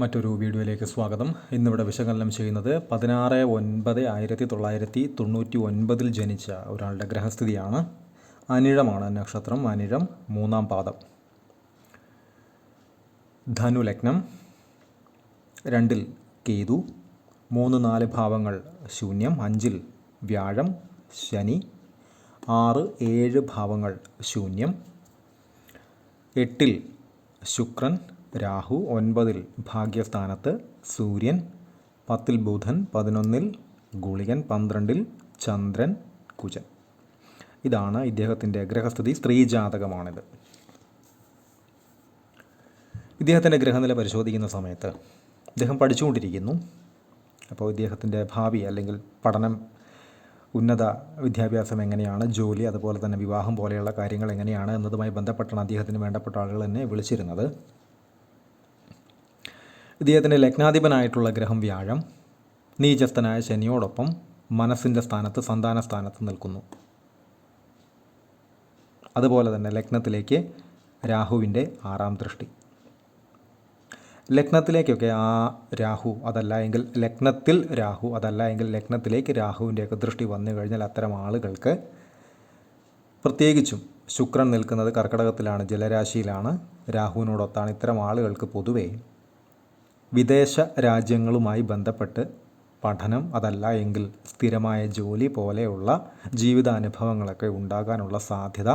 മറ്റൊരു വീഡിയോയിലേക്ക് സ്വാഗതം. ഇന്നിവിടെ വിശകലനം ചെയ്യുന്നത് പതിനാറ് ഒൻപത് ആയിരത്തി തൊള്ളായിരത്തി തൊണ്ണൂറ്റി ഒൻപതിൽ ജനിച്ച ഒരാളുടെ ഗ്രഹസ്ഥിതിയാണ്. അനിഴമാണ് നക്ഷത്രം. അനിഴം മൂന്നാം പാദം. ധനുലഗ്നം രണ്ടിൽ കേതു. മൂന്ന് നാല് ഭാവങ്ങൾ ശൂന്യം. അഞ്ചിൽ വ്യാഴം ശനി. ആറ് ഏഴ് ഭാവങ്ങൾ ശൂന്യം. എട്ടിൽ ശുക്രൻ. രാഹു ഒൻപതിൽ ഭാഗ്യസ്ഥാനത്ത് സൂര്യൻ പത്തിൽ ബുധൻ പതിനൊന്നിൽ ഗുളികൻ പന്ത്രണ്ടിൽ ചന്ദ്രൻ കുജൻ. ഇതാണ് ഇദ്ദേഹത്തിന്റെ ഗ്രഹസ്ഥിതി സ്ത്രീ ജാതകമാണിത് ഇദ്ദേഹത്തിന്റെ ഗ്രഹനില പരിശോധിക്കുന്ന സമയത്ത് ഇദ്ദേഹം പഠിച്ചുകൊണ്ടിരിക്കുന്നു. അപ്പോൾ ഇദ്ദേഹത്തിന്റെ ഭാവി അല്ലെങ്കിൽ പഠനം ഉന്നത വിദ്യാഭ്യാസം എങ്ങനെയാണ് ജോലി അതുപോലെ തന്നെ വിവാഹം പോലെയുള്ള കാര്യങ്ങൾ എങ്ങനെയാണ് എന്നതുമായി ബന്ധപ്പെട്ടാണ് അദ്ദേഹത്തിന് വേണ്ടപ്പെട്ട ആളുകൾ എന്നെ വിളിച്ചിരുന്നത്. ഇദ്ദേഹത്തിന്റെ ലഗ്നാധിപനായിട്ടുള്ള ഗ്രഹം വ്യാഴം നീചസ്ഥനായ ശനിയോടൊപ്പം മനസ്സിന്റെ സ്ഥാനത്ത് സന്താന സ്ഥാനത്ത് നിൽക്കുന്നു. അതുപോലെ തന്നെ ലഗ്നത്തിലേക്ക് രാഹുവിന്റെ ആറാം ദൃഷ്ടി. ലഗ്നത്തിലേക്കൊക്കെ ആ രാഹു അതല്ല എങ്കിൽ ലഗ്നത്തിൽ രാഹു അതല്ല എങ്കിൽ ലഗ്നത്തിലേക്ക് രാഹുവിന്റെയൊക്കെ ദൃഷ്ടി വന്നു കഴിഞ്ഞാൽ അത്തരം ആളുകൾക്ക് പ്രത്യേകിച്ചും ശുക്രൻ നിൽക്കുന്നത് കർക്കടകത്തിലാണ് ജലരാശിയിലാണ്. രാഹുവിനോടൊത്താണ് ഇത്തരം ആളുകൾക്ക് പൊതുവേ വിദേശ രാജ്യങ്ങളുമായി ബന്ധപ്പെട്ട് പഠനം അതല്ല എങ്കിൽ സ്ഥിരമായ ജോലി പോലെയുള്ള ജീവിതാനുഭവങ്ങളൊക്കെ ഉണ്ടാകാനുള്ള സാധ്യത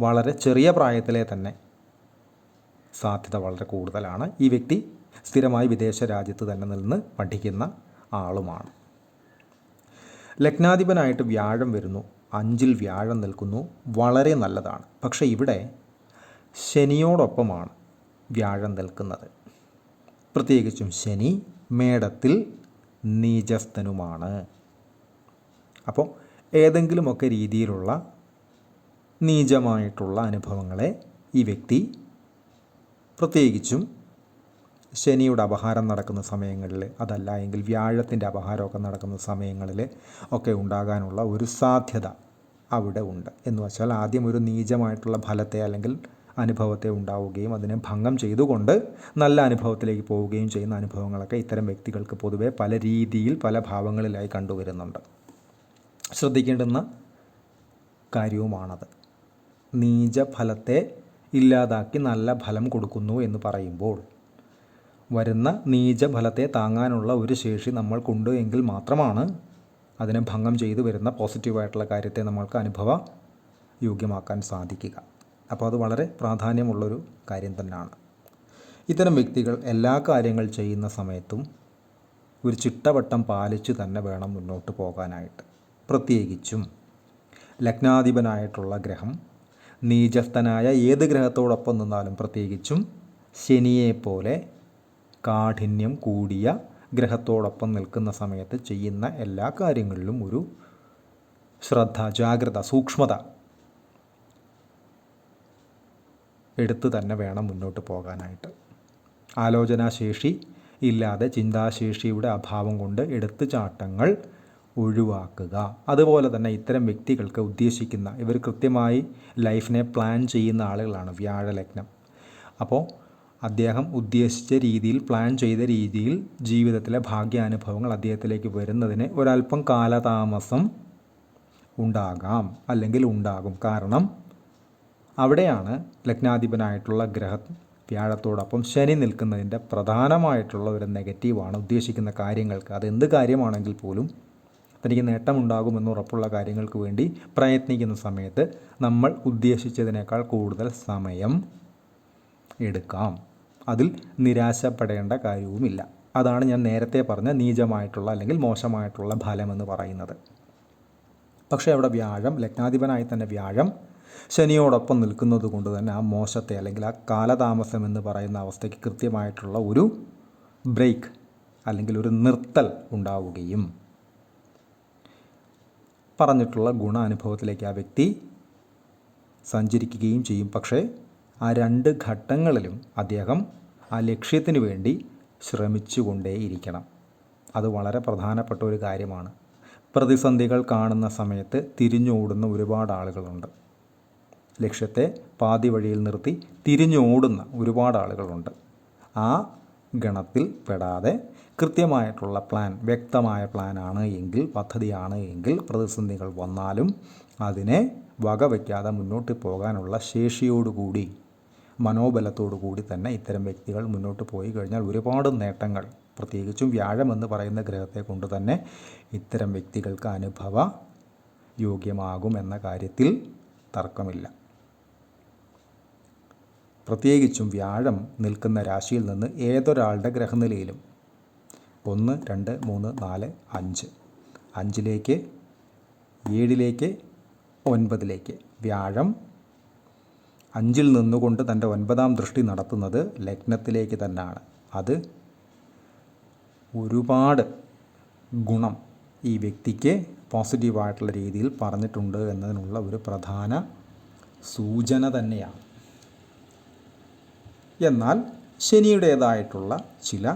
വളരെ ചെറിയ പ്രായത്തിലെ തന്നെ സാധ്യത വളരെ കൂടുതലാണ്. ഈ വ്യക്തി സ്ഥിരമായി വിദേശ രാജ്യത്ത് തന്നെ നിന്ന് പഠിക്കുന്ന ആളുമാണ്. ലഗ്നാധിപനായിട്ട് വ്യാഴം വരുന്നു. അഞ്ചിൽ വ്യാഴം നിൽക്കുന്നു. വളരെ നല്ലതാണ്. പക്ഷേ ഇവിടെ ശനിയോടൊപ്പമാണ് വ്യാഴം നിൽക്കുന്നത്. പ്രത്യേകിച്ചും ശനി മേടത്തിൽ നീചസ്ഥനുമാണ്. അപ്പോൾ ഏതെങ്കിലുമൊക്കെ രീതിയിലുള്ള നീചമായിട്ടുള്ള അനുഭവങ്ങളെ ഈ വ്യക്തി പ്രത്യേകിച്ചും ശനിയുടെ അപഹാരം നടക്കുന്ന സമയങ്ങളിൽ അതല്ല എങ്കിൽ വ്യാഴത്തിന്റെ അപഹാരമൊക്കെ നടക്കുന്ന സമയങ്ങളിൽ ഒക്കെ ഉണ്ടാകാനുള്ള ഒരു സാധ്യത അവിടെ ഉണ്ട്. എന്ന് വെച്ചാൽ ആദ്യം ഒരു നീചമായിട്ടുള്ള ഫലത്തെ അല്ലെങ്കിൽ അനുഭവത്തെ ഉണ്ടാവുകയും അതിനെ ഭംഗം ചെയ്തുകൊണ്ട് നല്ല അനുഭവത്തിലേക്ക് പോവുകയും ചെയ്യുന്ന അനുഭവങ്ങളൊക്കെ ഇത്തരം വ്യക്തികൾക്ക് പൊതുവേ പല രീതിയിൽ പല ഭാവങ്ങളിലായി കണ്ടുവരുന്നുണ്ട്. ശ്രദ്ധിക്കേണ്ടുന്ന കാര്യവുമാണത്. നീചഫലത്തെ ഇല്ലാതാക്കി നല്ല ഫലം കൊടുക്കുന്നു എന്ന് പറയുമ്പോൾ വരുന്ന നീചഫലത്തെ താങ്ങാനുള്ള ഒരു ശേഷി നമ്മൾക്കുണ്ട് എങ്കിൽ മാത്രമാണ് അതിനെ ഭംഗം ചെയ്തു വരുന്ന പോസിറ്റീവായിട്ടുള്ള കാര്യത്തെ നമ്മൾക്ക് അനുഭവ യോഗ്യമാക്കാൻ സാധിക്കുക. അപ്പോൾ അത് വളരെ പ്രാധാന്യമുള്ളൊരു കാര്യം തന്നെയാണ്. ഇത്തരം വ്യക്തികൾ എല്ലാ കാര്യങ്ങൾ ചെയ്യുന്ന സമയത്തും ഒരു ചിട്ടവട്ടം പാലിച്ച് തന്നെ വേണം മുന്നോട്ട് പോകാനായിട്ട്. പ്രത്യേകിച്ചും ലഗ്നാധിപനായിട്ടുള്ള ഗ്രഹം നീചസ്ഥനായ ഏത് ഗ്രഹത്തോടൊപ്പം നിന്നാലും പ്രത്യേകിച്ചും ശനിയെപ്പോലെ കാഠിന്യം കൂടിയ ഗ്രഹത്തോടൊപ്പം നിൽക്കുന്ന സമയത്ത് ചെയ്യുന്ന എല്ലാ കാര്യങ്ങളിലും ഒരു ശ്രദ്ധ ജാഗ്രത സൂക്ഷ്മത എടുത്ത് തന്നെ വേണം മുന്നോട്ട് പോകാനായിട്ട്. ആലോചനാശേഷി ഇല്ലാതെ ചിന്താശേഷിയുടെ അഭാവം കൊണ്ട് എടുത്തുചാട്ടങ്ങൾ ഒഴിവാക്കുക. അതുപോലെ തന്നെ ഇത്തരം വ്യക്തികൾക്ക് ഉദ്ദേശിക്കുന്ന ഇവർ കൃത്യമായി ലൈഫിനെ പ്ലാൻ ചെയ്യുന്ന ആളുകളാണ് വ്യാഴലഗ്നം അപ്പോൾ അദ്ദേഹം ഉദ്ദേശിച്ച രീതിയിൽ പ്ലാൻ ചെയ്ത രീതിയിൽ ജീവിതത്തിലെ ഭാഗ്യാനുഭവങ്ങൾ അദ്ദേഹത്തിലേക്ക് വരുന്നതിന് ഒരല്പം കാലതാമസം ഉണ്ടാകാം അല്ലെങ്കിൽ ഉണ്ടാകും. കാരണം അവിടെയാണ് ലഗ്നാധിപനായിട്ടുള്ള ഗ്രഹ വ്യാഴത്തോടൊപ്പം ശനി നിൽക്കുന്നതിന്റെ പ്രധാനമായിട്ടുള്ള ഒരു നെഗറ്റീവാണ് ഉദ്ദേശിക്കുന്ന കാര്യങ്ങൾക്ക്. അതെന്ത് കാര്യമാണെങ്കിൽ പോലും തനിക്ക് നേട്ടമുണ്ടാകുമെന്ന് ഉറപ്പുള്ള കാര്യങ്ങൾക്ക് വേണ്ടി പ്രയത്നിക്കുന്ന സമയത്ത് നമ്മൾ ഉദ്ദേശിച്ചതിനേക്കാൾ കൂടുതൽ സമയം എടുക്കാം. അതിൽ നിരാശപ്പെടേണ്ട കാര്യവുമില്ല. അതാണ് ഞാൻ നേരത്തെ പറഞ്ഞ നീചമായിട്ടുള്ള അല്ലെങ്കിൽ മോശമായിട്ടുള്ള ഫലമെന്ന് പറയുന്നത്. പക്ഷേ അവിടെ വ്യാഴം ലഗ്നാധിപനായി തന്നെ വ്യാഴം ശനിയോടൊപ്പം നിൽക്കുന്നത് കൊണ്ട് തന്നെ ആ മോശത്തെ അല്ലെങ്കിൽ ആ കാലതാമസം എന്ന് പറയുന്ന അവസ്ഥയ്ക്ക് കൃത്യമായിട്ടുള്ള ഒരു ബ്രേക്ക് അല്ലെങ്കിൽ ഒരു നിർത്തൽ ഉണ്ടാവുകയും പറഞ്ഞിട്ടുള്ള ഗുണാനുഭവത്തിലേക്ക് ആ വ്യക്തി സഞ്ചരിക്കുകയും ചെയ്യും. പക്ഷേ ആ രണ്ട് ഘട്ടങ്ങളിലും അദ്ദേഹം ആ ലക്ഷ്യത്തിന് വേണ്ടി ശ്രമിച്ചുകൊണ്ടേയിരിക്കണം. അത് വളരെ പ്രധാനപ്പെട്ട ഒരു കാര്യമാണ്. പ്രതിസന്ധികൾ കാണുന്ന സമയത്ത് തിരിഞ്ഞോടുന്ന ഒരുപാട് ആളുകളുണ്ട്. ലക്ഷ്യത്തെ പാതി വഴിയിൽ നിർത്തി തിരിഞ്ഞോടുന്ന ഒരുപാട് ആളുകളുണ്ട്. ആ ഗണത്തിൽ പെടാതെ കൃത്യമായിട്ടുള്ള പ്ലാൻ വ്യക്തമായ പ്ലാനാണ് എങ്കിൽ പദ്ധതിയാണ് എങ്കിൽ പ്രതിസന്ധികൾ വന്നാലും അതിനെ വകവയ്ക്കാതെ മുന്നോട്ട് പോകാനുള്ള ശേഷിയോടുകൂടി കൂടി തന്നെ ഇത്തരം വ്യക്തികൾ മുന്നോട്ട് പോയി കഴിഞ്ഞാൽ ഒരുപാട് നേട്ടങ്ങൾ പ്രത്യേകിച്ചും വ്യാഴം എന്ന് പറയുന്ന ഗ്രഹത്തെ കൊണ്ട് തന്നെ ഇത്തരം വ്യക്തികൾക്ക് അനുഭവ യോഗ്യമാകും എന്ന കാര്യത്തിൽ തർക്കമില്ല. പ്രത്യേകിച്ചും വ്യാഴം നിൽക്കുന്ന രാശിയിൽ നിന്ന് ഏതൊരാളുടെ ഗ്രഹനിലയിലും? ഒന്ന് രണ്ട് മൂന്ന് നാല് അഞ്ച്. അഞ്ചിലേക്ക് ഏഴിലേക്ക് ഒൻപതിലേക്ക്. വ്യാഴം അഞ്ചിൽ നിന്നുകൊണ്ട് തന്റെ ഒൻപതാം ദൃഷ്ടി നടത്തുന്നത് ലഗ്നത്തിലേക്ക് തന്നെയാണ്. അത് ഒരുപാട് ഗുണം ഈ വ്യക്തിക്ക് പോസിറ്റീവായിട്ടുള്ള രീതിയിൽ പറഞ്ഞിട്ടുണ്ട് എന്നതിനുള്ള ഒരു പ്രധാന സൂചന തന്നെയാണ്. എന്നാൽ ശനിയുടേതായിട്ടുള്ള ചില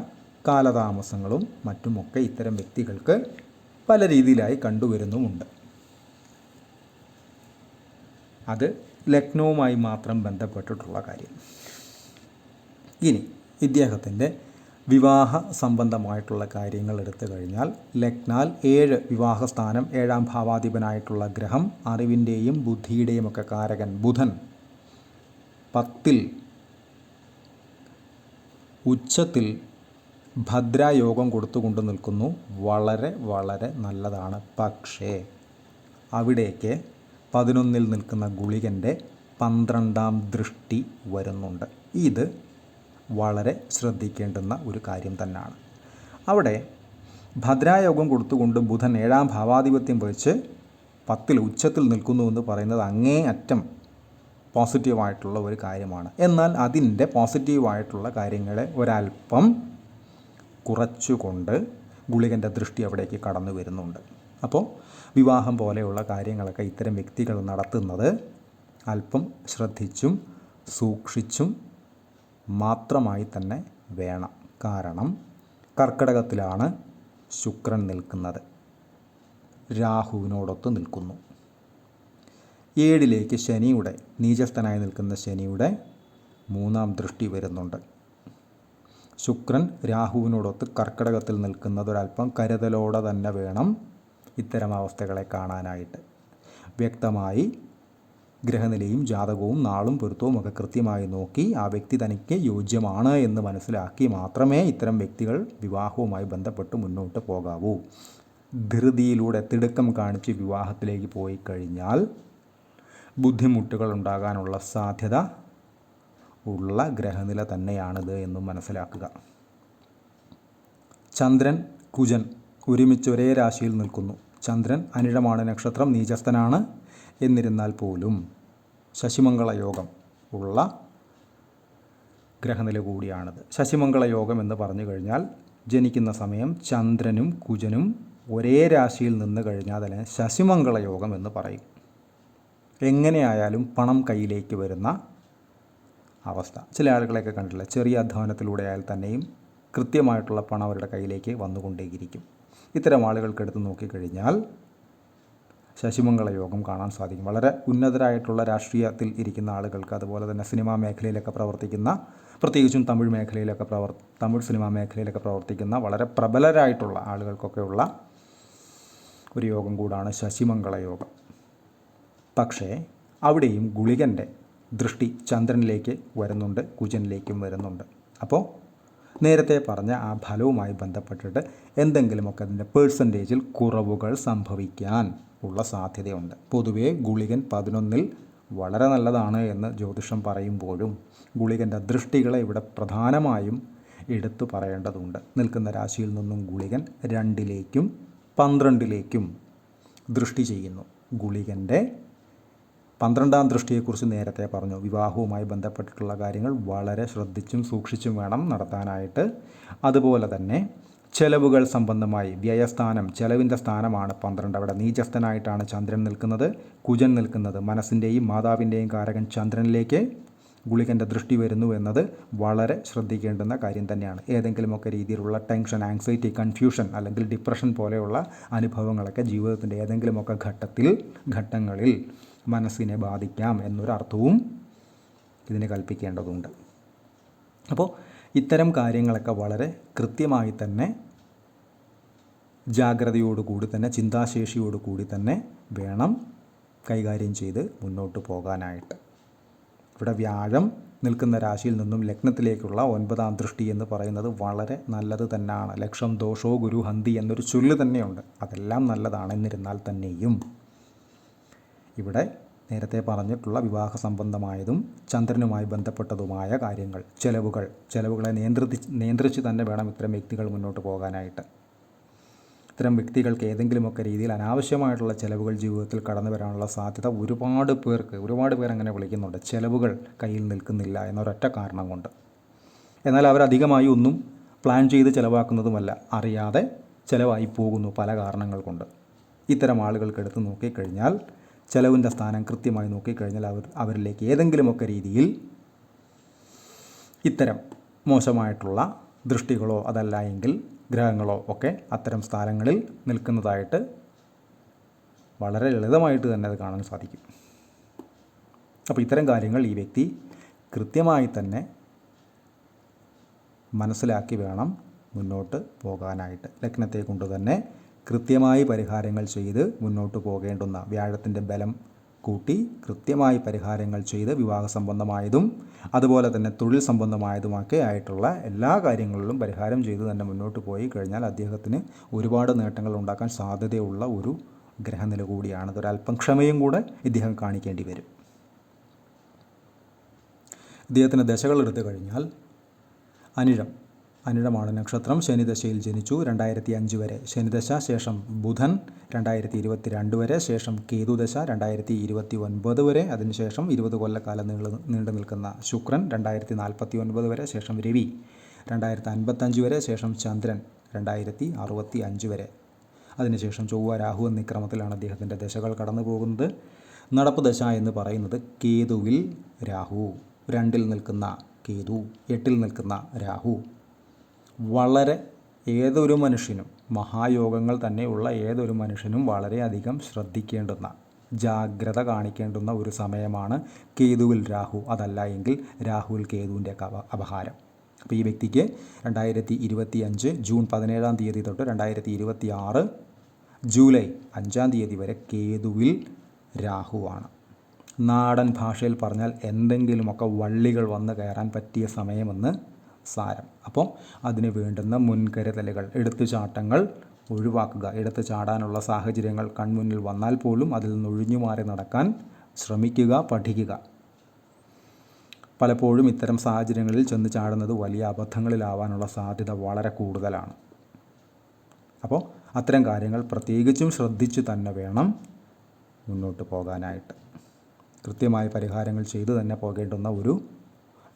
കാലതാമസങ്ങളും മറ്റുമൊക്കെ ഇത്തരം വ്യക്തികൾക്ക് പല രീതിയിലായി കണ്ടുവരുന്നുമുണ്ട്. അത് ലക്നവുമായി മാത്രം ബന്ധപ്പെട്ടിട്ടുള്ള കാര്യം. ഇനി ഇദ്ദേഹത്തിന്റെ വിവാഹ സംബന്ധമായിട്ടുള്ള കാര്യങ്ങൾ എടുത്തു കഴിഞ്ഞാൽ ലഗ്നാൽ ഏഴ് വിവാഹസ്ഥാനം ഏഴാം ഭാവാധിപനായിട്ടുള്ള ഗ്രഹം അറിവിന്റെയും ബുദ്ധിയുടെയും ഒക്കെ കാരകൻ ബുധൻ. പത്തിൽ ഉച്ചത്തിൽ ഭദ്രായോഗം കൊടുത്തുകൊണ്ട് നിൽക്കുന്നു. വളരെ വളരെ നല്ലതാണ്. പക്ഷേ അവിടേക്ക് പതിനൊന്നിൽ നിൽക്കുന്ന ഗുളികന്റെ പന്ത്രണ്ടാം ദൃഷ്ടി വരുന്നുണ്ട്. ഇത് വളരെ ശ്രദ്ധിക്കേണ്ടുന്ന ഒരു കാര്യം തന്നെയാണ്. അവിടെ ഭദ്രായോഗം കൊടുത്തുകൊണ്ട് ബുധൻ ഏഴാം ഭാവാധിപത്യം വഹിച്ച് പത്തിൽ ഉച്ചത്തിൽ നിൽക്കുന്നു എന്ന് പറയുന്നത് അങ്ങേ അറ്റം പോസിറ്റീവായിട്ടുള്ള ഒരു കാര്യമാണ്. എന്നാൽ അതിന്റെ പോസിറ്റീവായിട്ടുള്ള കാര്യങ്ങളെ ഒരല്പം കുറച്ചുകൊണ്ട് ഗുളികന്റെ ദൃഷ്ടി അവിടേക്ക് കടന്നു വരുന്നുണ്ട്. അപ്പോൾ വിവാഹം പോലെയുള്ള കാര്യങ്ങളൊക്കെ ഇത്തരം വ്യക്തികൾ നടത്തുന്നത് അല്പം ശ്രദ്ധിച്ചും സൂക്ഷിച്ചും മാത്രമായി തന്നെ വേണം. കാരണം കർക്കിടകത്തിലാണ് ശുക്രൻ നിൽക്കുന്നത്. രാഹുവിനോടൊത്ത് നിൽക്കുന്നു. ഏഴിലേക്ക് ശനിയുടെ നീചസ്ഥനായി നിൽക്കുന്ന ശനിയുടെ മൂന്നാം ദൃഷ്ടി വരുന്നുണ്ട്. ശുക്രൻ രാഹുവിനോടൊത്ത് കർക്കിടകത്തിൽ നിൽക്കുന്നത് ഒരല്പം കരുതലോടെ തന്നെ വേണം ഇത്തരം അവസ്ഥകളെ കാണാനായിട്ട്. വ്യക്തമായി ഗ്രഹനിലയും ജാതകവും നാളും പൊരുത്തവും ഒക്കെ കൃത്യമായി നോക്കി ആ വ്യക്തി തനിക്ക് യോജ്യമാണ് എന്ന് മനസ്സിലാക്കി മാത്രമേ ഇത്തരം വ്യക്തികൾ വിവാഹവുമായി ബന്ധപ്പെട്ട് മുന്നോട്ട് പോകാവൂ. ധൃതിയിലൂടെ തിടുക്കം കാണിച്ച് വിവാഹത്തിലേക്ക് പോയി കഴിഞ്ഞാൽ ബുദ്ധിമുട്ടുകൾ ഉണ്ടാകാനുള്ള സാധ്യത ഉള്ള ഗ്രഹനില തന്നെയാണിത് എന്നും മനസ്സിലാക്കുക. ചന്ദ്രൻ കുജൻ ഒരുമിച്ച് ഒരേ രാശിയിൽ നിൽക്കുന്നു. ചന്ദ്രൻ അനിഴമാണ് നക്ഷത്രം നീചസ്ഥനാണ് എന്നിരുന്നാൽ പോലും ശശിമംഗള യോഗം ഉള്ള ഗ്രഹനില കൂടിയാണിത്. ശശിമംഗള യോഗം എന്ന് പറഞ്ഞു കഴിഞ്ഞാൽ ജനിക്കുന്ന സമയം ചന്ദ്രനും കുജനും ഒരേ രാശിയിൽ നിന്ന് കഴിഞ്ഞാൽ അതിനെ ശശിമംഗള യോഗം എന്ന് പറയും. എങ്ങനെയായാലും പണം കയ്യിലേക്ക് വരുന്ന അവസ്ഥ. ചില ആളുകളെയൊക്കെ കണ്ടിട്ടില്ല? ചെറിയ അധ്വാനത്തിലൂടെ ആയാൽ തന്നെയും കൃത്യമായിട്ടുള്ള പണം അവരുടെ കയ്യിലേക്ക് വന്നുകൊണ്ടേയിരിക്കും. ഇത്തരം ആളുകൾക്കെടുത്ത് നോക്കിക്കഴിഞ്ഞാൽ ശശിമംഗള യോഗം കാണാൻ സാധിക്കും. വളരെ ഉന്നതരായിട്ടുള്ള രാഷ്ട്രീയത്തിൽ ഇരിക്കുന്ന ആളുകൾക്ക് അതുപോലെ തന്നെ സിനിമാ മേഖലയിലൊക്കെ പ്രവർത്തിക്കുന്ന പ്രത്യേകിച്ചും തമിഴ് മേഖലയിലൊക്കെ പ്രവർ തമിഴ് സിനിമാ മേഖലയിലൊക്കെ പ്രവർത്തിക്കുന്ന വളരെ പ്രബലരായിട്ടുള്ള ആളുകൾക്കൊക്കെയുള്ള ഒരു യോഗം കൂടാണ് ശശിമംഗള യോഗം. പക്ഷേ അവിടെയും ഗുളികന്റെ ദൃഷ്ടി ചന്ദ്രനിലേക്ക് വരുന്നുണ്ട് കുജനിലേക്കും വരുന്നുണ്ട്. അപ്പോൾ നേരത്തെ പറഞ്ഞ ആ ഫലവുമായി ബന്ധപ്പെട്ടിട്ട് എന്തെങ്കിലുമൊക്കെ അതിന്റെ പേഴ്സന്റേജിൽ കുറവുകൾ സംഭവിക്കാൻ ഉള്ള സാധ്യതയുണ്ട്. പൊതുവേ ഗുളികൻ പതിനൊന്നിൽ വളരെ നല്ലതാണ് എന്ന് ജ്യോതിഷം പറയുമ്പോഴും ഗുളികന്റെ ദൃഷ്ടികളെ ഇവിടെ പ്രധാനമായും എടുത്തു പറയേണ്ടതുണ്ട്. നിൽക്കുന്ന രാശിയിൽ നിന്നും ഗുളികൻ രണ്ടിലേക്കും പന്ത്രണ്ടിലേക്കും ദൃഷ്ടി ചെയ്യുന്നു. ഗുളികന്റെ പന്ത്രണ്ടാം ദൃഷ്ടിയെക്കുറിച്ച് നേരത്തെ പറഞ്ഞു. വിവാഹവുമായി ബന്ധപ്പെട്ടിട്ടുള്ള കാര്യങ്ങൾ വളരെ ശ്രദ്ധിച്ചും സൂക്ഷിച്ചും വേണം നടത്താനായിട്ട്. അതുപോലെ തന്നെ ചെലവുകൾ സംബന്ധമായി വ്യയസ്ഥാനം ചെലവിന്റെ സ്ഥാനമാണ് പന്ത്രണ്ട്. അവിടെ നീചസ്ഥനായിട്ടാണ് ചന്ദ്രൻ നിൽക്കുന്നത് കുജൻ നിൽക്കുന്നത്. മനസ്സിന്റെയും മാതാവിന്റെയും കാരകൻ ചന്ദ്രനിലേക്ക് ഗുളികന്റെ ദൃഷ്ടി വരുന്നു എന്നത് വളരെ ശ്രദ്ധിക്കേണ്ടുന്ന കാര്യം തന്നെയാണ്. ഏതെങ്കിലുമൊക്കെ രീതിയിലുള്ള ടെൻഷൻ ആങ്സൈറ്റി കൺഫ്യൂഷൻ അല്ലെങ്കിൽ ഡിപ്രഷൻ പോലെയുള്ള അനുഭവങ്ങളൊക്കെ ജീവിതത്തിന്റെ ഏതെങ്കിലുമൊക്കെ ഘട്ടത്തിൽ ഘട്ടങ്ങളിൽ മനസ്സിനെ ബാധിക്കാം എന്നൊരർത്ഥവും ഇതിന് കൽപ്പിക്കേണ്ടതുണ്ട്. അപ്പോൾ ഇത്തരം കാര്യങ്ങളൊക്കെ വളരെ കൃത്യമായി തന്നെ ജാഗ്രതയോടുകൂടി തന്നെ ചിന്താശേഷിയോടുകൂടി തന്നെ വേണം കൈകാര്യം ചെയ്ത് മുന്നോട്ട് പോകാനായിട്ട്. ഇവിടെ വ്യാഴം നിൽക്കുന്ന രാശിയിൽ നിന്നും ലഗ്നത്തിലേക്കുള്ള ഒൻപതാം ദൃഷ്ടി എന്ന് പറയുന്നത് വളരെ നല്ലത് തന്നെയാണ് ലക്ഷം ദോഷോ ഗുരു ഹന്തി എന്നൊരു ചൊല്ല് തന്നെയുണ്ട്. അതെല്ലാം നല്ലതാണ് എന്നിരുന്നാൽ തന്നെയും. ഇവിടെ നേരത്തെ പറഞ്ഞിട്ടുള്ള വിവാഹ സംബന്ധമായതും ചന്ദ്രനുമായി ബന്ധപ്പെട്ടതുമായ കാര്യങ്ങൾ ചെലവുകൾ ചെലവുകളെ നിയന്ത്രി നിയന്ത്രിച്ച് തന്നെ വേണം ഇത്തരം വ്യക്തികൾ മുന്നോട്ട് പോകാനായിട്ട്. ഇത്തരം വ്യക്തികൾക്ക് ഏതെങ്കിലുമൊക്കെ രീതിയിൽ അനാവശ്യമായിട്ടുള്ള ചിലവുകൾ ജീവിതത്തിൽ കടന്നു വരാനുള്ള സാധ്യത ഒരുപാട് പേർക്ക് ഒരുപാട് പേർ അങ്ങനെ വിളിക്കുന്നുണ്ട്. ചിലവുകൾ കയ്യിൽ നിൽക്കുന്നില്ല എന്നൊരൊറ്റ കാരണം കൊണ്ട്. എന്നാൽ അവരധികമായി ഒന്നും പ്ലാൻ ചെയ്ത് ചിലവാക്കുന്നതുമല്ല. അറിയാതെ ചിലവായി പോകുന്നു പല കാരണങ്ങൾ കൊണ്ട്. ഇത്തരം ആളുകൾക്ക് എടുത്ത് നോക്കിക്കഴിഞ്ഞാൽ ചിലവിന്റെ സ്ഥാനം കൃത്യമായി നോക്കിക്കഴിഞ്ഞാൽ അവർ അവരിലേക്ക് ഏതെങ്കിലുമൊക്കെ രീതിയിൽ ഇത്തരം മോശമായിട്ടുള്ള ദൃഷ്ടികളോ അതല്ല എങ്കിൽ ഗ്രഹങ്ങളോ ഒക്കെ അത്തരം സ്ഥാനങ്ങളിൽ നിൽക്കുന്നതായിട്ട് വളരെ ലളിതമായിട്ട് തന്നെ അത് കാണാൻ സാധിക്കും. അപ്പോൾ ഇത്തരം കാര്യങ്ങൾ ഈ വ്യക്തി കൃത്യമായി തന്നെ മനസ്സിലാക്കി വേണം മുന്നോട്ട് പോകാനായിട്ട്. ലഗ്നത്തെ കൊണ്ട് തന്നെ കൃത്യമായി പരിഹാരങ്ങൾ ചെയ്ത് മുന്നോട്ട് പോകേണ്ടുന്ന വ്യാഴത്തിന്റെ ബലം കൂട്ടി കൃത്യമായി പരിഹാരങ്ങൾ ചെയ്ത് വിവാഹ സംബന്ധമായതും അതുപോലെ തന്നെ തൊഴിൽ സംബന്ധമായതുമൊക്കെ ആയിട്ടുള്ള എല്ലാ കാര്യങ്ങളിലും പരിഹാരം ചെയ്ത് തന്നെ മുന്നോട്ട് പോയി കഴിഞ്ഞാൽ അദ്ദേഹത്തിന് ഒരുപാട് നേട്ടങ്ങൾ ഉണ്ടാക്കാൻ സാധ്യതയുള്ള ഒരു ഗ്രഹനില കൂടിയാണ്. അതൊരല്പം ക്ഷമയും കൂടെ ഇദ്ദേഹം കാണിക്കേണ്ടി വരും. ഇദ്ദേഹത്തിന് ദശകൾ എടുത്തു കഴിഞ്ഞാൽ അനിഴം. അനിഴമാണ് നക്ഷത്രം ശനിദശയിൽ ജനിച്ചു രണ്ടായിരത്തി അഞ്ച് വരെ. ശനിദശ ശേഷം ബുധൻ രണ്ടായിരത്തി ഇരുപത്തി രണ്ട് വരെ. ശേഷം കേതുദശ രണ്ടായിരത്തി ഇരുപത്തി ഒൻപത് വരെ അതിനുശേഷം ഇരുപത് കൊല്ലക്കാലം നീള നീണ്ടു നിൽക്കുന്ന ശുക്രൻ രണ്ടായിരത്തി നാൽപ്പത്തി ഒൻപത് വരെ. ശേഷം രവി രണ്ടായിരത്തി അൻപത്തഞ്ച് വരെ. ശേഷം ചന്ദ്രൻ രണ്ടായിരത്തി അറുപത്തി അഞ്ച് വരെ അതിനുശേഷം ചൊവ്വ രാഹു എന്നീ ക്രമത്തിലാണ് അദ്ദേഹത്തിന്റെ ദശകൾ കടന്നു പോകുന്നത്. നടപ്പ് ദശ എന്ന് പറയുന്നത് കേതുവിൽ രാഹു രണ്ടിൽ നിൽക്കുന്ന കേതു എട്ടിൽ നിൽക്കുന്ന രാഹു. വളരെ ഏതൊരു മനുഷ്യനും മഹായോഗങ്ങൾ തന്നെയുള്ള ഏതൊരു മനുഷ്യനും വളരെയധികം ശ്രദ്ധിക്കേണ്ടുന്ന ജാഗ്രത കാണിക്കേണ്ടുന്ന ഒരു സമയമാണ് കേതുവിൽ രാഹു. അതല്ല എങ്കിൽ രാഹുവിൽ കേതുവിന്റെ അപഹാരം. അപ്പോൾ ഈ വ്യക്തിക്ക് രണ്ടായിരത്തി ഇരുപത്തി അഞ്ച് ജൂൺ പതിനേഴാം തീയതി തൊട്ട് രണ്ടായിരത്തി ഇരുപത്തി ആറ് ജൂലൈ അഞ്ചാം തീയതി വരെ കേതുവിൽ രാഹുവാണ് നാടൻ ഭാഷയിൽ പറഞ്ഞാൽ എന്തെങ്കിലുമൊക്കെ വള്ളികൾ വന്ന് കയറാൻ പറ്റിയ സമയമെന്ന് സാരം. അപ്പോൾ അതിന് വേണ്ടുന്ന മുൻകരുതലുകൾ എടുത്തുചാട്ടങ്ങൾ ഒഴിവാക്കുക. എടുത്തു ചാടാനുള്ള സാഹചര്യങ്ങൾ കൺമുന്നിൽ വന്നാൽ പോലും അതിൽ നിന്ന് ഒഴിഞ്ഞു മാറി നടക്കാൻ ശ്രമിക്കുക പഠിക്കുക. പലപ്പോഴും ഇത്തരം സാഹചര്യങ്ങളിൽ ചെന്ന് ചാടുന്നത് വലിയ അബദ്ധങ്ങളിലാവാനുള്ള സാധ്യത വളരെ കൂടുതലാണ്. അപ്പോൾ അത്തരം കാര്യങ്ങൾ പ്രത്യേകിച്ചും ശ്രദ്ധിച്ചു തന്നെ വേണം മുന്നോട്ട് പോകാനായിട്ട്. കൃത്യമായ പരിഹാരങ്ങൾ ചെയ്തു തന്നെ പോകേണ്ടുന്ന ഒരു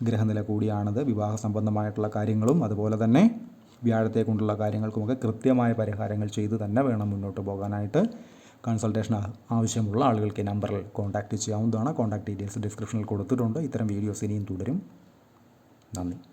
ഗ്രഹനില കൂടിയാണത്. വിവാഹ സംബന്ധമായിട്ടുള്ള കാര്യങ്ങളും അതുപോലെ തന്നെ വ്യാഴത്തെ കൊണ്ടുള്ള കാര്യങ്ങൾക്കുമൊക്കെ കൃത്യമായ പരിഹാരങ്ങൾ ചെയ്തു തന്നെ വേണം മുന്നോട്ട് പോകാനായിട്ട്. കൺസൾട്ടേഷൻ ആവശ്യമുള്ള ആളുകൾക്ക് ഈ നമ്പറിൽ കോൺടാക്റ്റ് ചെയ്യാവുന്നതാണ്. കോൺടാക്ട് ഡീറ്റെയിൽസ് ഡിസ്ക്രിപ്ഷനിൽ കൊടുത്തിട്ടുണ്ട്. ഇത്തരം വീഡിയോസ് ഇനിയും തുടരും. നന്ദി.